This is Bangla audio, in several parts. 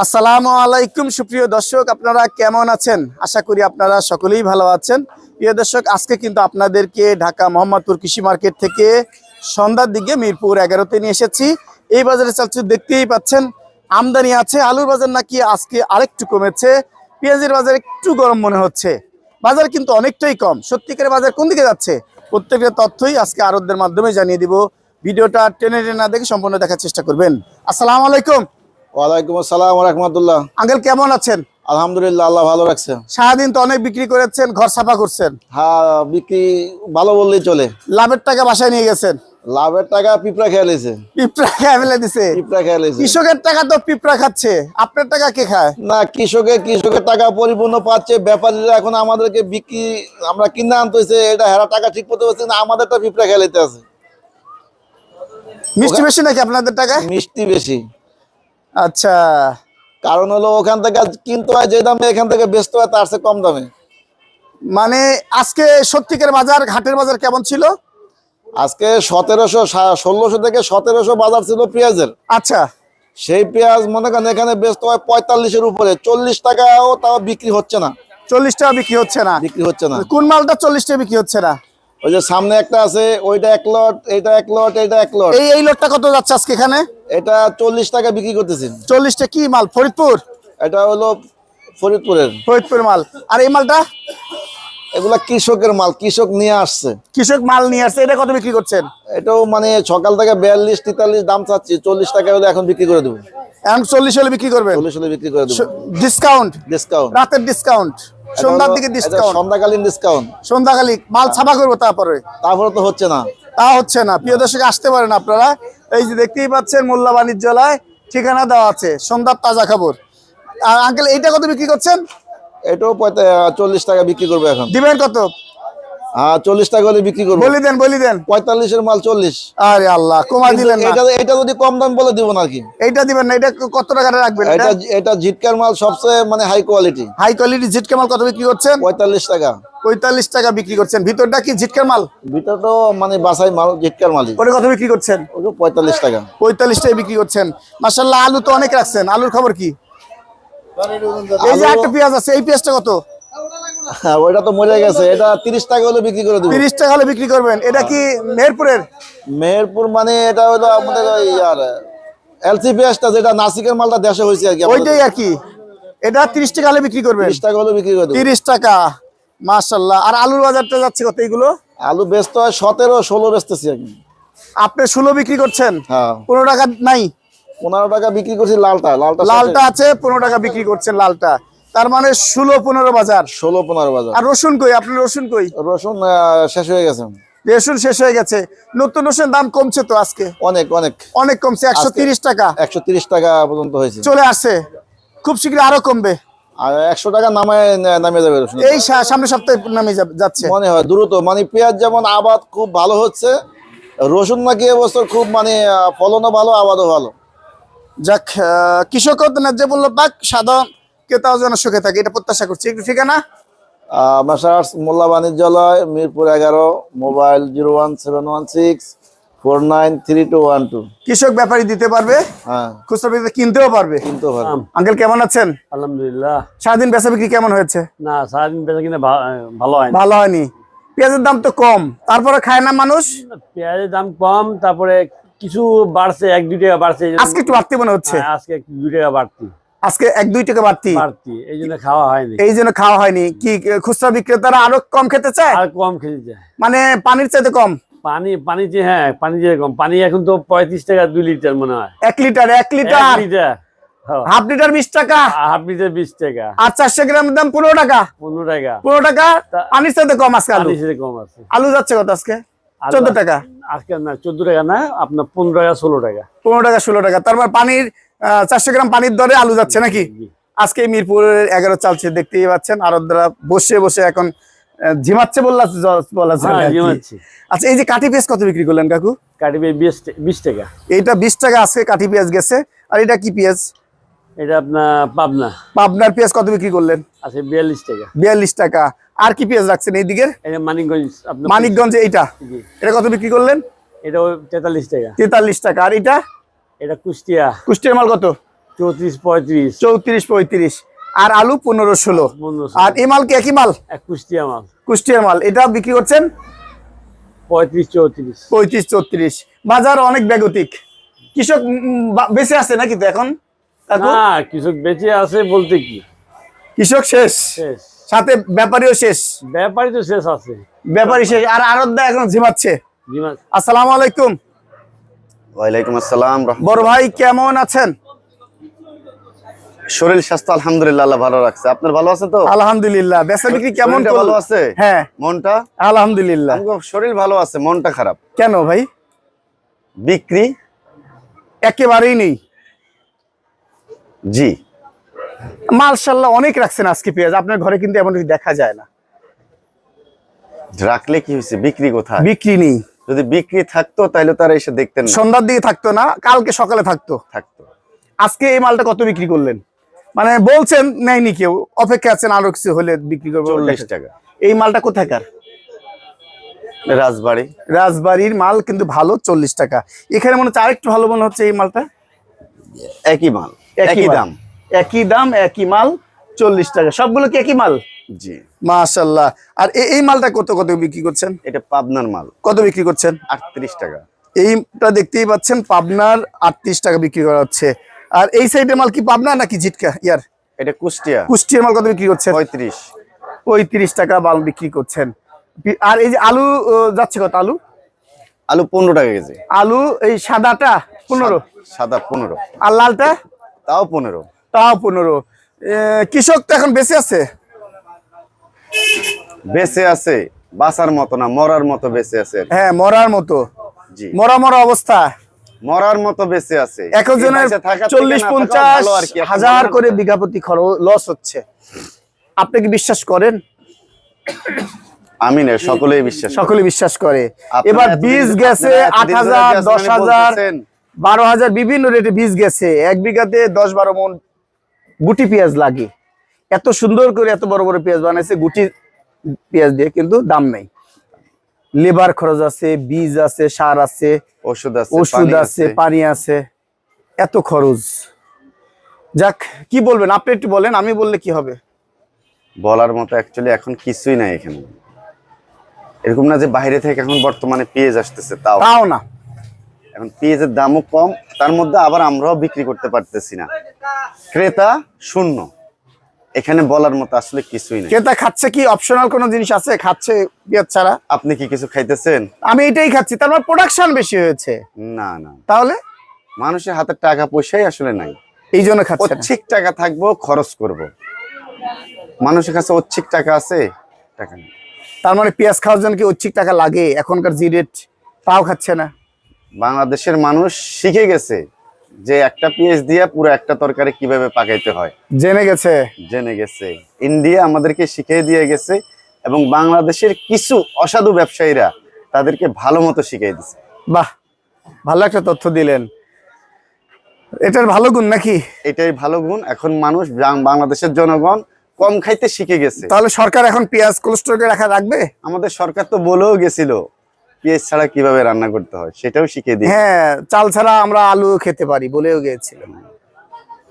আসসালামু আলাইকুম, সুপ্রিয় দর্শক, আপনারা কেমন আছেন? আশা করি আপনারা সকলেই ভালো আছেন। প্রিয় দর্শক, আজকে কিন্তু আপনাদেরকে ঢাকা মোহাম্মদপুর কৃষি মার্কেট থেকে সন্ধ্যার দিকে মিরপুর এগারোতে নিয়ে এসেছি। এই বাজারে চালচু দেখতেই পাচ্ছেন, আমদানি আছে, আলুর বাজার নাকি আজকে আরেকটু কমেছে। পেঁয়াজের বাজার একটু গরম মনে হচ্ছে। বাজার কিন্তু অনেকটাই কম। সত্যিকারের বাজার কোন দিকে যাচ্ছে? প্রত্যেকটা তথ্যই আজকে আরবদের মাধ্যমে জানিয়ে দিব। ভিডিওটা টেনে টেনে না দেখে সম্পূর্ণ দেখার চেষ্টা করবেন। আসসালামু আলাইকুম। ওয়ালাইকুম আসসালাম রহমতুল্লাহ। আঙ্কেল কেমন আছেন? আলহামদুলিল্লাহ আল্লাহ ভালো রাখছে। সারাদিন তো অনেক বিক্রি করেছেন ঘর সাফা করছেন। হ্যাঁ বিক্রি ভালো বললেই চলে। লাভের টাকা বাসায় নিয়ে গেছেন? লাভের টাকা পিঁপড়া খেয়ে লেছে। পিঁপড়া খেয়ে ফেলে দিছে? পিঁপড়া খেয়ে লেছে। কৃষকের টাকা তো পিঁপড়া খাচ্ছে। আপনার টাকা কে খায়? না কৃষকের কৃষকের টাকা পরিপূর্ণ পাচ্ছে। ব্যাপারীরা এখন আমাদেরকে বিক্রি আমরা কিনে আনতে হয়েছে এটা হেরা টাকা ঠিক করতে পারছে না আমাদেরটা পিঁপড়া খেয়ে লেতে আছে। মিষ্টি বেশি নাকি আপনাদের টাকায়? মিষ্টি বেশি। আচ্ছা কারণ হলো ওখান থেকে কিনতে হয় যে দামে এখান থেকে বেচতে হয় তার চেয়ে কম দামে। মানে আজকে সত্যিকার বাজার ঘাটের বাজার কেমন ছিল? আজকে সতেরোশো ষোলোশো থেকে সতেরোশো বাজার ছিল পেঁয়াজের। আচ্ছা। সেই পেঁয়াজ মনে করেন এখানে বেচতে হয় পঁয়তাল্লিশের উপরে। চল্লিশ টাকাও তাও বিক্রি হচ্ছে না। চল্লিশ টাকা বিক্রি হচ্ছে না। বিক্রি হচ্ছে না। কোন মালটা চল্লিশ টাকা বিক্রি হচ্ছে না? ওই যে সামনে একটা আছে ওইটা এক লট এইটা এক লট এইটা এক লট এই এই লটটা কত যাচ্ছে আজকে এখানে? এটা চল্লিশ টাকা বিক্রি করতেছি। চল্লিশটা কি মাল? ফরিদপুর? এটা হলো ফরিদপুরের। ফরিদপুর মাল। আর এই মালটা? এগুলা কৃষকের মাল কৃষক নিয়ে আসছে। কৃষক মাল নিয়ে আসছে এটা কত বিক্রি করছেন? এটাও মানে সকাল থেকে বিয়াল্লিশ তেতাল্লিশ দাম চাচ্ছি চল্লিশ টাকা হলে এখন বিক্রি করে দেবো। এখন চল্লিশ হলে বিক্রি চল্লিশ হলে বিক্রি করে দেবো। ডিসকাউন্ট ডিসকাউন্ট রাতের ডিসকাউন্ট সন্ধ্যার দিকে ডিসকাউন্ট সন্ধ্যাকালীন ডিসকাউন্ট মাল ছাপা করব তারপরে? তারপরে তো হচ্ছে না। তা হচ্ছে না। প্রিয় দর্শক আসতে পারেন আপনারা। এই যে দেখতেই পাচ্ছেন মোল্লা বাণিজ্যালয় ঠিকানা দেওয়া আছে। সন্ধ্যার তাজা খবর। আর আঙ্কেল এইটা কত বিক্রি করছেন? এটাও চল্লিশ টাকা বিক্রি করব এখন। দিবেন কত? হ্যাঁ চল্লিশ টাকা হলে বিক্রি করব। বলি দেন বলি দেন। পঁয়তাল্লিশের মাল চল্লিশ। আরে আল্লাহ কমা দিলেন এটা এটা যদি কম দাম বলে দিব না আর কি এইটা দিবেন না এটা কত টাকা রাখবেন? এটা এটা জিটকার মাল সবচেয়ে মানে হাই কোয়ালিটি হাই কোয়ালিটি ঝিটকা মাল কত বিক্রি করছেন? পঁয়তাল্লিশ টাকা। পঁয়তাল্লিশ টাকা বিক্রি করছেন। ভিতরটা কি ঝিটকার মাল? ভিতর তো মানে বাসাই মাল জিটকার ওটা কত বিক্রি করছেন? পঁয়তাল্লিশ টাকা। পঁয়তাল্লিশ টাকা বিক্রি করছেন। মাসাল্লাহ আলু তো অনেক রাখছেন। আলুর খবর কি? এই যে একটা পেঁয়াজ আছে এই পেঁয়াজটা কত? হ্যাঁ, ওইটা তো মরে গেছে। এটা তিরিশ টাকা হলে বিক্রি করে দেবো। তিরিশ টাকা হলে বিক্রি করবেন। এটা কি মেহেরপুরের? মেহেরপুর মানে এটা হলো আমাদের ওই আর এলসি পেঁয়াজটা যেটা নাসিকের মালটা দেশে হয়েছে আর কি ওইটাই আর কি। এটা তিরিশ টাকা হলে বিক্রি করবেন। তিরিশ টাকা হলে বিক্রি করে দেবো। তিরিশ টাকা। মাশাল্লাহ আর আলুর বাজারটা যাচ্ছে কত এগুলো? আলু বেচতে হয় সতেরো ষোলো বেচতেছি আর কি আপনি ষোলো বিক্রি করছেন? হ্যাঁ। পনেরো টাকা নাই? পনেরো টাকা বিক্রি করছি লালটা লালটা লালটা আছে পনেরো টাকা বিক্রি করছেন লালটা। তার মানে ষোলো পনেরো বাজার। ষোলো পনেরো বাজার। আর রসুন কই? আপনি রসুন কই? রসুন শেষ হয়ে গেছে। রসুন শেষ হয়ে গেছে। নতুন রসুন দাম কমছে তো আজকে? অনেক অনেক। অনেক কমছে একশো তিরিশ টাকা। একশো তিরিশ টাকা পর্যন্ত হয়েছে। চলে আসছে। খুব শীঘ্রই আরও কমবে। আর একশো টাকা নামায় নামিয়ে যাবে রসুন। এই সা- সামনের সপ্তাহে নামে যাচ্ছে। মনে হয় দ্রুত। মানে পেঁয়াজ যেমন আবাদ খুব ভালো হচ্ছে রসুন নাকি এবছর খুব মানে ফলনও ভালো আবাদও ভালো। যাক কৃষকও তো ন্যায্য মূল্য পাক সাধারণ ক্রেতাও যেন সুখে থাকে এটা প্রত্যাশা করছি। একটু ঠিকানা? মাসার্স মোল্লা বাণিজ্যালয় মিরপুর এগারো mobile zero one seven one six four nine three two one two. কৃষক ব্যাপারী দিতে পারবে হ্যাঁ। খুচরা কিনতেও পারবে। কিন্তু ভালো আঙ্কেল কেমন আছেন? আলহামদুলিল্লাহ। সারাদিন বেচা বিক্রি কেমন হয়েছে? না সারাদিন বেচা কিনা ভালো হয় ভালো হয়নি। পেঁয়াজের দাম তো কম তারপরে খায় না মানুষ? পেঁয়াজের দাম কম তারপরে কিছু বাড়ছে এক দুই টাকা বাড়ছে আজকে একটু বাড়তি মনে হচ্ছে? হ্যাঁ, আজকে একটু দুই টাকা বাড়তি। আজকে এক দুই টাকা বাড়তি? বাড়তি এই জন্য খাওয়া হয়নি। এই জন্য খাওয়া হয়নি। কি খুচরা বিক্রেতারা আরও কম খেতে চায়? আর কম খেতে যায় মানে পানির চাইতে কম? পানি পানি যে হ্যাঁ পানি যে কম। পানি এখন তো পঁয়ত্রিশ টাকা দুই লিটার মনে হয়। এক লিটার এক এক লিটার। লিটার হাফ লিটার বিশ টাকা? হাফ লিটার বিশ টাকা। আর চারশো গ্রামের দাম পনেরো টাকা? পনেরো টাকা। পনেরো টাকা? পানির চাইতে কম আজকে আলু? কম আছে। আলু যাচ্ছে কত আজকে? চোদ্দ টাকা? আজকে না চোদ্দ টাকা না আপনার পনেরো টাকা ষোলো টাকা। পনেরো টাকা ষোলো টাকা। তারপর পানির চারশো গ্রাম পানির দরে আলু যাচ্ছে নাকি? আজকে মিরপুরের এগারো চালছে দেখতেই পাচ্ছেন। আরবরা বসে বসে এখন ঝিমাচ্ছে বললা বলা হ্যাঁ আচ্ছা এই যে কাঠি পেঁয়াজ কত বিক্রি করলেন কাকু? বিশ টা- বিশ টাকা। এইটা বিশ টাকা আজকে কাঠি পেঁয়াজ গেছে। আর এটা কি পেঁয়াজ? এটা আপনার পাবনা। পাবনার পেঁয়াজ কত বিক্রি করলেন? আছে বিয়াল্লিশ টাকা। বিয়াল্লিশ টাকা। আর কি পেঁয়াজ রাখছেন এই দিকের মানিকগঞ্জ মানিকগঞ্জে এইটা? এটা কত বিক্রি করলেন? এটা তেতাল্লিশ টাকা। তেতাল্লিশ টাকা। আর এটা এটা কুষ্টিয়া। কুষ্টিয়ার মাল কত? চৌত্রিশ পঁয়ত্রিশ। চৌত্রিশ পঁয়ত্রিশ। আর আলু পনেরো ষোলো। আর এই মাল কি একই মাল? কুষ্টিয়া মাল। কুষ্টিয়ার মাল। এটা বিক্রি করছেন? পঁয়ত্রিশ চৌত্রিশ। পঁয়ত্রিশ চৌত্রিশ। বাজার অনেক বেগতিক। কৃষক বেঁচে আছে নাকি তো এখন? না কৃষক বেঁচে আছে বলতে কি? কৃষক শেষ। সাথে ব্যাপারীও শেষ। ব্যাপারই তো শেষ আছে। ব্যাপারী শেষ। আর আরদা এখন ঝিমাচ্ছে। আসসালামু আলাইকুম। ওয়ালাইকুম আসসালাম বড় ভাই কেমন আছেন? শরীর স্বাস্থ্য আলহামদুলিল্লাহ আল্লাহ ভালো রাখছে। আপনার ভালো আছে তো? আলহামদুলিল্লাহ বেচা বিক্রি কেমন ভালো আছে? হ্যাঁ। মনটা? আলহামদুলিল্লাহ। শরীর ভালো আছে মনটা খারাপ। কেন ভাই? বিক্রি? একেবারেই নেই। জি। মালশাল্লাহ অনেক রাখছেন আজকে পেঁয়াজ। আপনার ঘরে কিন্তু এমন কিছু দেখা যায় না। রাখলে কি হয়েছে? বিক্রি কোথায়? বিক্রি নেই। যদি বিক্রি থাকতো তাহলে তারা এসে দেখতেন সন্ধ্যার দিকে থাকতো না কালকে সকালে থাকতো। থাকতো। আজকে এই মালটা কত বিক্রি করলেন? মানে বলছেন নেয়নি কেউ। অপেক্ষা আছেন আরও কিছু হলে বিক্রি করব চল্লিশ টাকা। এই মালটা কোথাকার? রাজবাড়ি। রাজবাড়ির মাল কিন্তু ভালো চল্লিশ টাকা। এখানে মনে হচ্ছে আরেকটু ভালো মনে হচ্ছে এই মালটা? একই মাল একই দাম। একই দাম একই মাল চল্লিশ টাকা। সবগুলো কি একই মাল? জি। মাশাল্লাহ আর এই মালটা কত কত বিক্রি করছেন? এটা পাবনার মাল। কত বিক্রি করছেন? আটত্রিশ টাকা। এইটা দেখতেই পাচ্ছেন পাবনার আটত্রিশ টাকা বিক্রি করা হচ্ছে। আর এই সাইডের মাল কি পাবনা নাকি জিটকা ইয়ার? এটা কুষ্টিয়া। কুষ্টিয়ার মাল কত বিক্রি করছেন? পঁয়ত্রিশ। পঁয়ত্রিশ টাকা মাল বিক্রি করছেন। আর এই যে আলু যাচ্ছে কত আলু? আলু পনেরো টাকা কেজি। আলু এই সাদাটা পনেরো। সাদা পনেরো। আর লালটা? তাও পনেরো। তাও পনেরো। কৃষক তো এখন বেঁচে আছে? বেঁচে আছে বাঁচার মতো না মরার মতো বেঁচে আছে। হ্যাঁ মরার মতো। জি। মরা মরা অবস্থা। মরার মতো বেঁচে আছে। একজনের চল্লিশ পঞ্চাশ হাজার করে বিঘা প্রতি খরচ লস হচ্ছে। আপনি কি বিশ্বাস করেন? আমি না সকলেই বিশ্বাস। সকলে বিশ্বাস করে। এবার বীজ গেছে আট হাজার দশ মানে হাজার। বারো হাজার বিভিন্ন রেটে বীজ গেছে। এক বিঘাতে দশ বারো মন গুটি পেঁয়াজ লাগে। এত সুন্দর করে এত বড় বড় পেঁয়াজ বানাইছে গুটি পেঁয়াজ দিয়ে কিন্তু দাম নাই। লেবার খরচ আছে বীজ আছে সার আছে ওষুধ আছে ওষুধ পানি আছে পানি আছে। এত খরচ। যাক কি বলবেন? আপনি একটু বলেন আমি বললে কি হবে? বলার মতো অ্যাকচুয়ালি এখন কিছুই নাই এখানে। এরকম না যে বাইরে থেকে এখন বর্তমানে পেঁয়াজ আসতেছে তাও। তাও না। এখন পেঁয়াজের দামও কম তার মধ্যে আবার আমরাও বিক্রি করতে পারতেছি না। ক্রেতা শূন্য। এখানে বলার মতো আসলে কিছুই নাই। ক্রেতা খাচ্ছে কি? অপশনাল কোনো জিনিস আছে? খাচ্ছে পেঁয়াজ ছাড়া? আপনি কি কিছু খাইতেছেন? আমি এটাই খাচ্ছি। তার মানে প্রোডাকশন বেশি হয়েছে। না না। তাহলে? মানুষের হাতে টাকা পয়সাই আসলে নাই। এই জন্য খাচ্ছে ঠিক টাকা থাকব খরচ করব। মানুষের কাছে ঐচ্ছিক টাকা আছে টাকা নেই। তার মানে পেঁয়াজ খাওয়ার জন্য কি ঐচ্ছিক টাকা লাগে? এখনকার জি রেট তাও খাচ্ছে না। বাংলাদেশের মানুষ শিখে গেছে যে একটা পেঁয়াজ দিয়ে পুরো একটা তরকারি কীভাবে পাকাইতে হয়। জেনে গেছে। জেনে গেছে। ইন্ডিয়া আমাদেরকে শিখিয়ে দিয়ে গেছে এবং বাংলাদেশের কিছু অসাধু ব্যবসায়ীরা তাদেরকে ভালো মতো শিখিয়ে দিছে। বাহ ভালো একটা তথ্য দিলেন। এটার ভালো গুণ নাকি? এটাই ভালো গুণ এখন মানুষ বাংলাদেশের জনগণ কম খাইতে শিখে গেছে। তাহলে সরকার এখন পেঁয়াজ কোল্ড স্টোরে রাখা রাখবে? আমাদের সরকার তো বলেও গেছিল পেঁয়াজ ছাড়া কীভাবে রান্না করতে হয় সেটাও শিখিয়ে দিয়ে হ্যাঁ চাল ছাড়া আমরা আলু খেতে পারি বলেও গিয়েছিলাম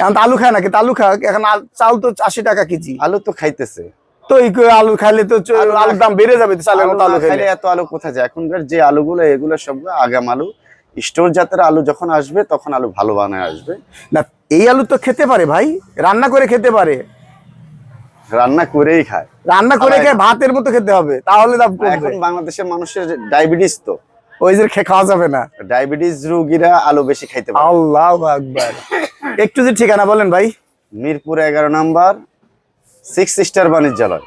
এখন আলু খায় না কিন্তু আলু খায় এখন চাল তো আশি টাকা কেজি। আলু তো খাইতেছে। তো আলু খাইলে তো আলুর দাম বেড়ে যাবে চালের মতো আলু খাইলে খাইলে। এত আলু কোথায় যায়? এখনকার যে আলুগুলো এগুলো সবগুলো আগাম আলু। স্টোর জাতের আলু যখন আসবে তখন আলু ভালো বানায় আসবে। না এই আলু তো খেতে পারে ভাই রান্না করে খেতে পারে। রান্না করেই খায়। রান্না করে খেয়ে ভাতের মতো খেতে হবে তাহলে দাম এখন বাংলাদেশের মানুষের ডায়াবেটিস তো ওই যে খাওয়া যাবে না। ডায়াবেটিস রোগীরা আলু বেশি খাইতে পারে। আল্লাহ আকবার। একটু যে ঠিকানা বলেন ভাই। মিরপুর এগারো number six star বাণিজ্যালয়।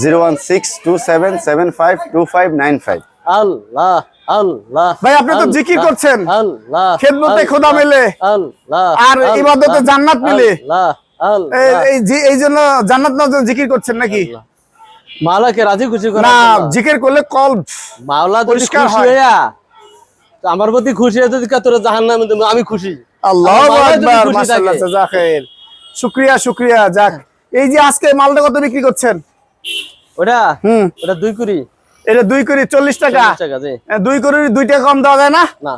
Zero one six two seven seven five two five nine five. আল্লাহ আল্লাহ ভাই, আপনি তো জিকির করছেন। আল্লাহ খেদমতে খোদা মেলে। আল্লাহ আর ইবাদতে জান্নাত মিলে। আল্লাহ আল্লাহ। এই- এই জন্য জান্নাত জন্য জিকির করছেন নাকি? মাওলাকে রাজি খুশি করার না জিকির করলে কল মাওলা পরিষ্কার খুশি হয়। আমার প্রতি খুশি হয়ে যদি তোরা জাহান্নামে দেবে আমি খুশি। আল্লাহ আকবার মাশাআল্লাহ। জাযাখাইর শুকরিয়া শুকরিয়া যাক। এই যে আজকে মালটা কত বিক্রি করছেন? ওটা? হুম। ওটা দুই কুড়ি। এটা দুই কোটি চল্লিশ টাকা। দুই কোটি দুই টাকা কম দেওয়া যায় না? না।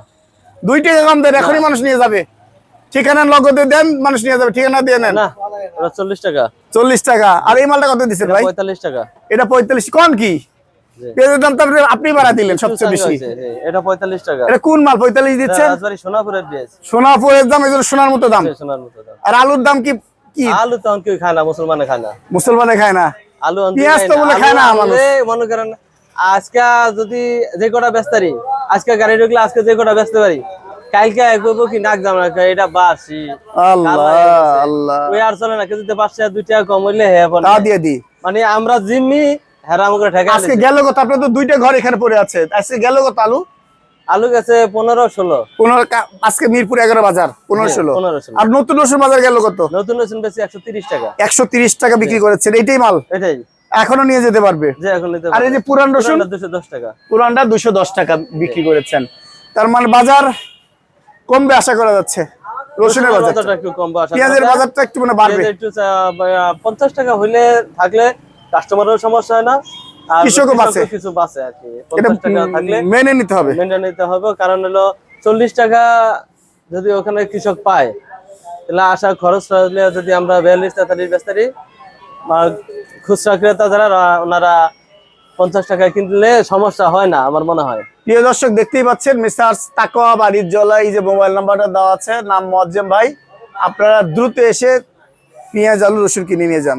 দুই টাকা কম দেন এখনই মানুষ নিয়ে যাবে। ঠিকানা নগদে দেন মানুষ নিয়ে যাবে। ঠিকানা দিয়ে নেন। চল্লিশ টাকা। চল্লিশ টাকা। আর এই মালটা কত দিচ্ছেন ভাই? পঁয়তাল্লিশ টাকা। এটা পঁয়তাল্লিশ। কোন কি? জি। পেঁয়াজের দাম তো আপনি বাড়া দিলেন সবচেয়ে বেশি। এটা পঁয়তাল্লিশ টাকা। এটা কোন মাল? পঁয়তাল্লিশ দিচ্ছেন? সোনাপুরের পেঁয়াজ। সোনাপুরের দাম এই সোনার মতো দাম। সোনার মতো দাম। আর আলুর দাম কি কি? আলু তখন কেউ খায় না মুসলমানে খায় না। মুসলমানে খায় না। আলু পেঁয়াজ তো। বলে খায় না মনে করেন আজকে যদি যে কটা ব্যস্তারি আজকে গাড়ি ঢুকলে আজকে যে কটা ব্যস্ত পারি কালকে করব কি? নাক দাম রাখা এটা বাসি। আল্লাহ আল্লাহ। ওই আর চলে না টাকা কম হইলে হ্যাঁ। তা দিয়ে দি। মানে আমরা জিম্মি হেরাম করে ঠেকা আজকে গেল তো দুইটা ঘর এখানে পড়ে আছে। আজকে গেল কত আলু? আলু গেছে পনেরো ষোলো। পনেরো কা- আজকে মিরপুর এগারো বাজার পনেরো ষোলো। পনেরো ষোলো। আর নতুন রসুন বাজার গেল কত? নতুন নতুন বেশি একশো তিরিশ টাকা। একশো তিরিশ টাকা বিক্রি করেছেন। এইটাই মাল? এটাই। এখনও নিয়ে যেতে পারবে? যে এখন নিতে আর এই যে পুরান রসুন? দুশো দশ টাকা। পুরানটা দুশো দশ টাকা বিক্রি করেছেন। তার মানে বাজার কমবে আশা করা যাচ্ছে। রসুনের বাজারটা। একটু বাসা পেঁয়াজের বাজারটা একটু মানে বাড়বে। একটু চা- বা- পঞ্চাশ টাকা হইলে থাকলে কাস্টমারেরও সমস্যা হয় না। আর কৃষকও বাঁচে। কিছু বাঁচে আর কি। এটা পঞ্চাশ টাকা থাকলে মেনে নিতে হবে। মেনটেন নিতে হবে। কারণ হলো চল্লিশ টাকা যদি ওখানে কৃষক পায় তাহলে আসা খরচ হলে যদি আমরা বিয়াল্লিশ তেতাল্লিশ বেস্তারি বা খুচরা ক্রেতা যারা ওনারা পঞ্চাশ টাকা কিনলে সমস্যা হয় না আমার মনে হয়। প্রিয় দর্শক, দেখতেই পাচ্ছেন মিস্টার তাকোয়া বাড়ির জলা এই যে মোবাইল নাম্বারটা দেওয়া আছে, নাম মজ্জেম ভাই। আপনারা দ্রুত এসে পেঁয়াজ, আলু, রসুন কিনে নিয়ে যান।